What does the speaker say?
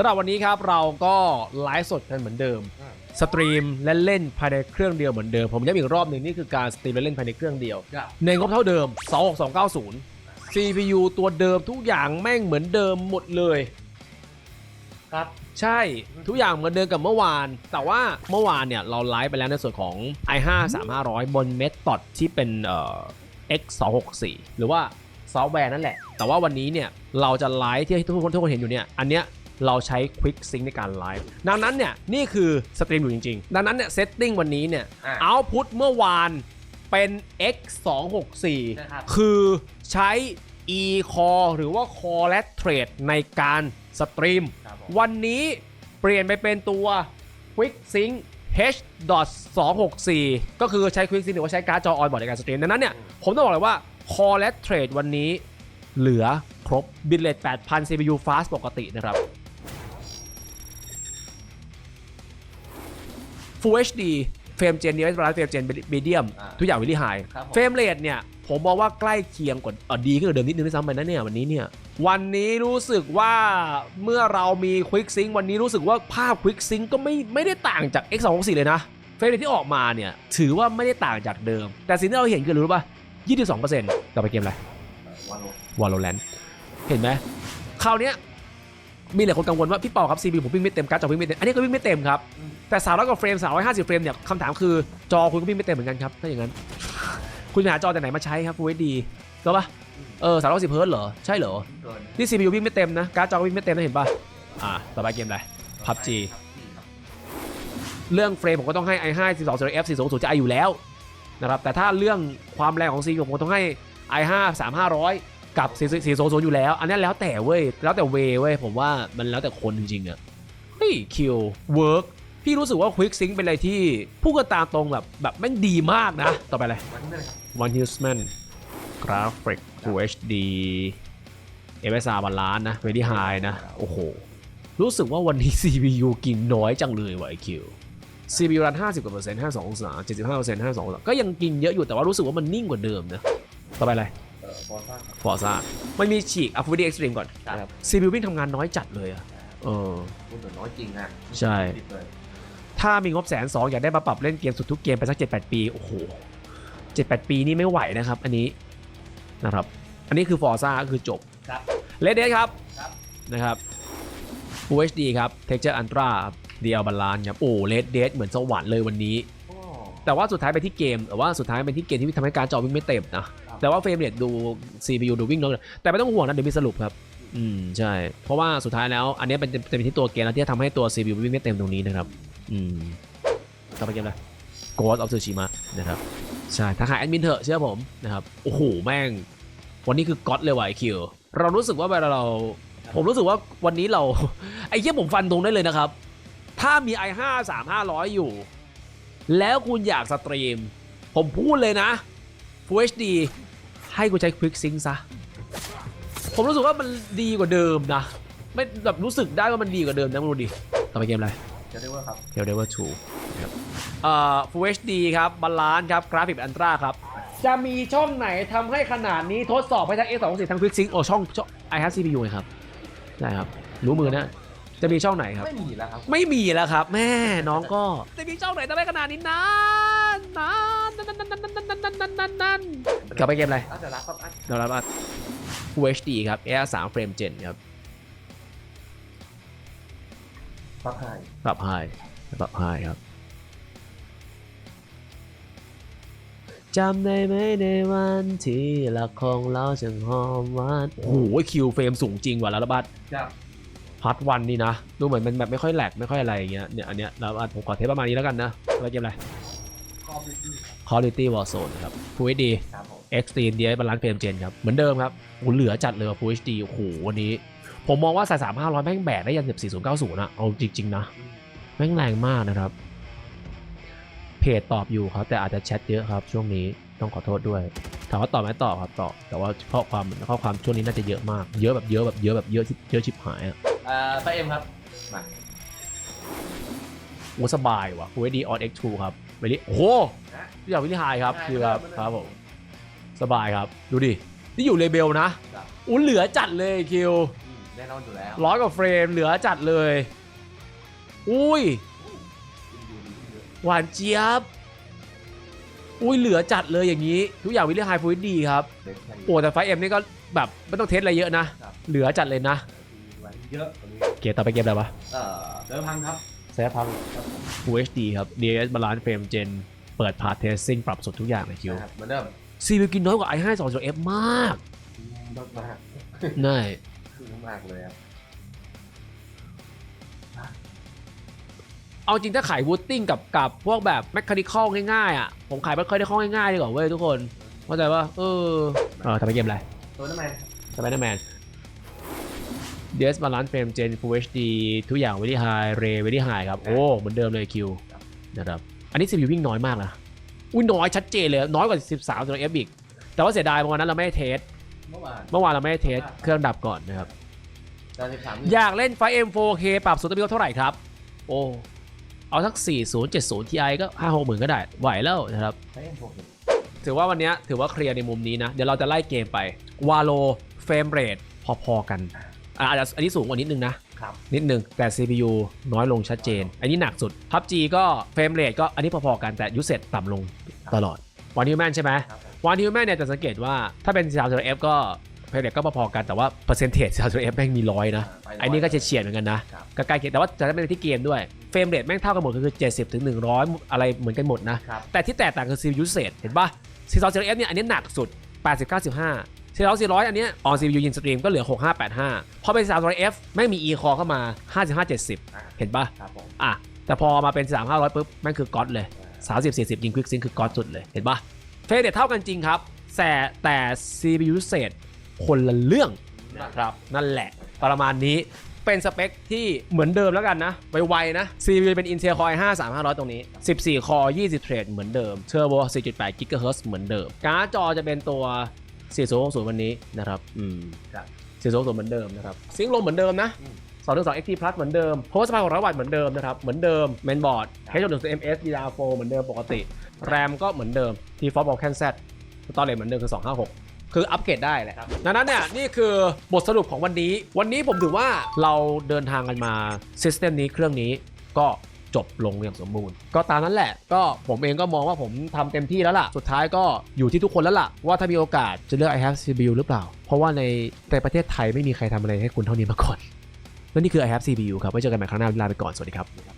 สำหรับวันนี้ครับเราก็ไลฟ์สดกันเหมือนเดิมอืมสตรีมและเล่นภายในเครื่องเดียวเหมือนเดิม ผมย้ำอีกรอบหนึ่งนี่คือการสตรีมและเล่นภายในเครื่องเดียวครับในงบเท่าเดิม 26290 CPU ตัวเดิมทุกอย่างแม่งเหมือนเดิมหมดเลย ครับ ใช่ทุกอย่างเหมือนเดิมกับเมื่อวาน แต่ว่าเมื่อวานเนี่ยเราไลฟ์ไปแล้วในส่วนของ i5 3500 บน Method ที่เป็นเอ่อ X264 หรือว่าซอฟต์แวร์นั่นแหละ แต่ว่าวันนี้เนี่ยเราจะไลฟ์ที่ทุกคนทุกคนเห็นอยู่เนี่ย อันเนี้ย เราใช้ Quick Sync ในการไลฟ์ดังนั้นเนี่ยนี่คือสตรีมอยู่จริงๆ ดังนั้นเนี่ยเซตติ้งวันนี้เนี่ยอะเอาพุตเมื่อวานเป็น X264 นะครับคือใช้ e-core หรือว่า core และ trade ในการสตรีม ครับผม วันนี้เปลี่ยนไปเป็นตัว Quick Sync H.264 ก็คือใช้ Quick Sync หรือว่าใช้การ์ดจอออนบอร์ดในการสตรีม ดังนั้นเนี่ยผมต้องบอกเลยว่า Core และ Trade วันนี้เหลือครบบิตเลท8,000 CPU fast ปกตินะครับ Full HD เฟรมเจนนี้เป็นร้านเฟรมเจนมีเดียมอ่าทุกอย่างวิลลี่ไฮครับผมเฟรมเรทเนี่ยผมมองว่าใกล้เคียงกว่าเอ่อดีขึ้นกว่าเดิมนิดนึงด้วยซ้ำไปนะเนี่ยวันนี้เนี่ยวันนี้รู้สึกว่าเมื่อเรามี Quick Sync วันนี้รู้สึกว่าภาพ Quick Sync ก็ไม่ไม่ได้ต่างจาก X264 เลยนะเฟรมเรทที่ออกมาเนี่ยถือว่าไม่ได้ต่างจากเดิม แต่สิ่งที่เราเห็นคืออะไรรู้ป่ะ22%ต่อไปเกมอะไรวันโล Valorant เห็นไหมคราวเนี้ย มีหลายคนกังวลว่าพี่เปาครับ CPU ผมวิ่งไม่เต็มการ์ดจอวิ่งไม่เต็ม อันนี้ก็วิ่งไม่เต็มครับ แต่ 300 กว่าเฟรม 350 เฟรมเนี่ยคำถามคือจอคุณก็วิ่งไม่เต็มเหมือนกันครับ ถ้าอย่างนั้น คุณหาจอจากไหนมาใช้ครับ Full HD ใช่ปะเออ310เฮิร์ตเหรอ ใช่เหรอ นี่ CPU วิ่งไม่เต็มนะ การ์ดจอก็วิ่งไม่เต็มนะเห็นปะอ่าต่อไปเกมอะไร PUBG เรื่องเฟรมผมก็ต้องให้ i5 12 F 420จะไออยู่แล้วนะครับแต่ถ้าเรื่องความแรงของ CPU ผมก็ต้องให้ i5 3500 กับ420อยู่แล้ว อันนี้แล้วแต่เว้ย แล้วแต่เวเว้ย ผมว่ามันแล้วแต่คนจริงๆอะเฮ้ยคิวเวิร์กพี่รู้สึกว่า Quick Sync เป็นอะไรที่พูดกันตามตรงแบบแบบแม่งดีมากนะ ต่อไปเลยวันนี้เลยครับ One Huseman Graphic Full HD MSR บาลานนะ Very High นะ โอ้โห รู้สึกว่าวันนี้ CPU กินน้อยจังเลยว่ะไอคิว CPU รัน50กว่าเปอร์เซ็นต์52องศา75เปอร์เซ็นต์52องศาก็ยังกินเยอะอยู่แต่ว่ารู้สึกว่ามันนิ่งกว่าเดิมนะ ต่อไปอะไรเอ่อ ฟอร์ซ่าครับ Forza มันมีฉีก Full HD Extreme ก่อนครับ CPU วิ่งทำงานน้อยจัดเลยอะเออพูดถึงน้อยจริงอะใช่ ติดเลยถ้ามีงบแสนสองอยากได้มาปรับเล่นเกมสุดทุกเกมไปสัก7-8ปี โอ้โห7-8ปีนี่ไม่ไหวนะครับ อันนี้นะครับ อันนี้คือ Forza คือจบครับเลดเดครับครับนะครับ Full HD ครับ Texture Ultra ครับ DL Balance ครับ โอ้เลดเดเหมือนสวรรค์เลยวันนี้โอ้ แต่ว่าสุดท้ายไปที่เกมแต่ว่าสุดท้ายเป็นที่เกมที่ทำให้การดจอวิ่งไม่เต็มนะ แต่ว่าเฟรมเรทดู CPU ดูวิ่งน้อยแต่ไม่ต้องห่วงนะเดี๋ยวมีสรุปครับ อืมใช่ เพราะว่าสุดท้ายแล้ว อันนี้เป็นจะเป็นที่ตัวเกมแล้วที่จะทำให้ตัว CPU วิ่งไม่เต็มตรงนี้นะครับ อืมต่อไปเกมอะไร Ghost of Tsushima นะครับใช่ถ้าหายแอดมินเถอะเชื่อผมนะครับโอ้โหแม่ง วันนี้คือก๊อตเลยว่ะไอคิวเรารู้สึกว่าเวลาเรา ผมรู้สึกว่าวันนี้เราไอ้เหี้ยผมฟันตรงได้เลยนะครับ ถ้ามี i5 3500 อยู่ แล้วคุณอยากสตรีม ผมพูดเลยนะ Full HD ให้กูใช้ Quick Sync ซะ ผมรู้สึกว่ามันดีกว่าเดิมนะ ไม่แบบรู้สึกได้ว่ามันดีกว่าเดิมนะมึงดูดิต่อไปเกมอะไรจะเรียกว่าครับเทลเดเวอร์2นะครับเอ่อ Full HD ครับบาลานซ์ครับกราฟิกอันตราครับ จะมีช่องไหนทำให้ขนาดนี้ทดสอบให้ทั้ง X2 ทั้ง Quick Sync โอ้ช่องช่อง I have CPU ไงครับได้ครับรู้มือนะ จะมีช่องไหนครับ ไม่มีแล้วครับ ไม่มีแล้วครับ แม่น้องก็จะมีช่องไหนทำให้ขนาดนี้นานนานนานนานนานนานนานนานนานนานกลับไปเกมอะไรอาจจะรักครับอันเรารับว่า Full HD ครับ Air 3 Frame Gen ครับฟักไฮปรับ High ปรับ High ครับจำได้ไหมในวันที่รักของเราจึงหอมหวานโอ้โหคิวเฟรมสูงจริงว่ะแล้วระบัดครับ พาร์ทวันนี่นะ ดูเหมือนมันแบบไม่ค่อยแหลกไม่ค่อยอะไรอย่างเงี้ยเนี่ยอันเนี้ยแล้วผมขอเทสประมาณนี้แล้วกันนะแล้วเกมอะไรคอมพิวเตอร์ Quality Warzone ครับ Full HD ครับผม Extreme DI บาลานซ์เฟรมเจนครับ เหมือนเดิมครับโอ้เหลือจัดเลยว่ะ Full HD โอ้โหวันนี้ ผมมองว่าสาย3500แม่งแบกได้ยัน14090นะเอาจริง ๆ นะ แม่งแรงมากนะครับ เพจตอบอยู่ครับ แต่อาจจะแชทเยอะครับ ช่วงนี้ต้องขอโทษด้วย ถามว่าตอบไหมตอบครับตอบแต่ว่าข้อความข้อความช่วงนี้น่าจะเยอะมาก เยอะแบบเยอะแบบเยอะแบบเยอะที่เยอะชิบหายอะเอ่อป้าเอ็มครับ มาโอ้สบายว่ะ Full HD on X2 ครับไปดิโอ้โหนะ พี่อยากวินิไฮครับได้คือครับได้ครับผม สบายครับ ดูดิ นี่อยู่เลเบลนะ ครับอู้เหลือจัดเลยคิวมแน่นอนอยู่แล้วร้อยกว่าเฟรมเหลือจัดเลย อุ้ย หวานเจี๊ยบ อุ้ยเหลือจัดเลยอย่างนี้ ทุกอย่างวิลเลียไฮฟูดดีครับ เด็กแค่นี้ โอ้แต่ไฟเอ็มนี่ก็แบบไม่ต้องเทสอะไรเยอะนะ ครับ เหลือจัดเลยนะไว้ เยอะกว่านี้เกมต่อไปเกมอะไรวะเอ่อเดิมพังครับเซฟพัง Full HD ครับ DLS Balance Frame Gen เปิดพาร์ทเทสซิ่งปรับสุดทุกอย่างเลยคิวนะครับเหมือนเดิมซีวิกินน้อยกว่า i5 2 F มากมากมากน่าคือมากเลยครับเอาจริงถ้าขายวูดติ้งกับกับพวกแบบแมคคานิคอลง่ายๆอะ ผมขายแมคคานิคอลง่ายๆดีกว่าเว้ยทุกคนเข้าใจป่ะเออเออทำไมเกมอะไรตัวนั้นไหมสไปเดอร์แมน DS Balance Frame Gen Full HD ทุกอย่าง Very High Ray Very High ครับ โอ้ เหมือนเดิมเลยคิวนะครับ อันนี้ CPU วิ่งน้อยมากนะ อุ้ยน้อยชัดเจนเลย น้อยกว่า 13ตัว F อีก แต่ว่าเสียดายเมื่อวานนั้นเราไม่ได้เทส เมื่อวานเมื่อวานเราไม่ได้เทสเครื่องดับก่อนนะครับ ตอนสิบสามอยากเล่นไฟ M 4K ปรับสุดตัวเท่าไหร่ครับ โอ้ เอาสัก 4070 Ti ก็ 5 6หมื่นก็ได้ ไหวแล้วนะครับ ใช้เอ็มโฟกถือว่าวันเนี้ยถือว่าเคลียร์ในมุมนี้นะ เดี๋ยวเราจะไล่เกมไป วาโลเฟรมเรทพอๆกัน อะอาจจะอันนี้สูงกว่านิดนึงนะ ครับ นิดนึง แต่ CPU น้อยลงชัดเจน อันนี้หนักสุด PUBG ก็เฟรมเรทก็อันนี้พอๆกันแต่ยูเซตต่ำลงตลอดวันฮิวแมนใช่ไหมครับผมวันฮิวแมนเนี่ยจะสังเกตว่าถ้าเป็น 30 F ก็เฟรมเรทก็พอๆกันแต่ว่าเปอร์เซนเทจ 30 F แม่งมีร้อยนะไปอันนี้ก็เฉียดๆเหมือนกันนะครับ ก็ใกล้เคียงแต่ว่าจะได้เป็นที่เกมด้วย เฟรมเรทแม่งเท่ากันหมดคือ 70ถึง100 อะไรเหมือนกันหมดนะ ครับ แต่ที่แตกต่างคือ CPU usage เห็นป่ะ42 F เนี่ยอันนี้หนักสุด 80 95 42 400อันเนี้ยออน CPU ยินสตรีมก็เหลือ 6585 พอเป็น42 F แม่งมี E core เข้ามา 55 70 เห็นป่ะครับผมอะแต่พอมาเป็น 3500ปุ๊บแม่งคือก๊อตเลย 30 40 ยิงควิกซิงคือก๊อตสุดเลย เห็นป่ะเฟรมเรทเท่ากันจริงครับแต่แต่ CPU usage คนละเรื่องนะครับ นั่นแหละประมาณนี้เป็นสเปคที่เหมือนเดิมแล้วกันนะ ไวๆนะ CPU เป็น Intel Core i5 3500 ตรงนี้ 14 Core 20 Thread เหมือนเดิม Turbo 4.8 GHz เหมือนเดิม การ์ดจอจะเป็นตัว 4060วันนี้นะครับอืมครับ4060เหมือนเดิมนะครับซิงค์ลมเหมือนเดิมนะอืม212 XT Plus เหมือนเดิมโพสต์ไฟ600วัตต์เหมือนเดิมนะครับ เหมือนเดิมเมนบอร์ด H1 MS DDR4 เหมือนเดิมปกติ แรมก็เหมือนเดิม T-Fox Vulkan Z สตอเรจเหมือนเดิมคือ 256 คืออัปเกรดได้แหละครับดังนั้นเนี่ยนี่คือบทสรุปของวันนี้ วันนี้ผมถือว่าเราเดินทางกันมาซิสเต็มนี้เครื่องนี้ก็ จบลงอย่างสมบูรณ์ ก็ตามนั้นแหละก็ผมเองก็มองว่าผมทำเต็มที่แล้วล่ะ สุดท้ายก็อยู่ที่ทุกคนแล้วล่ะ ว่าถ้ามีโอกาสจะเลือก i have CPU หรือเปล่า เพราะว่าในในประเทศไทยไม่มีใครทำอะไรให้คุณเท่านี้มาก่อนและนี่คือ i have CPU ครับไว้เจอกันใหม่ครั้งหน้าลาไปก่อนสวัสดีครับ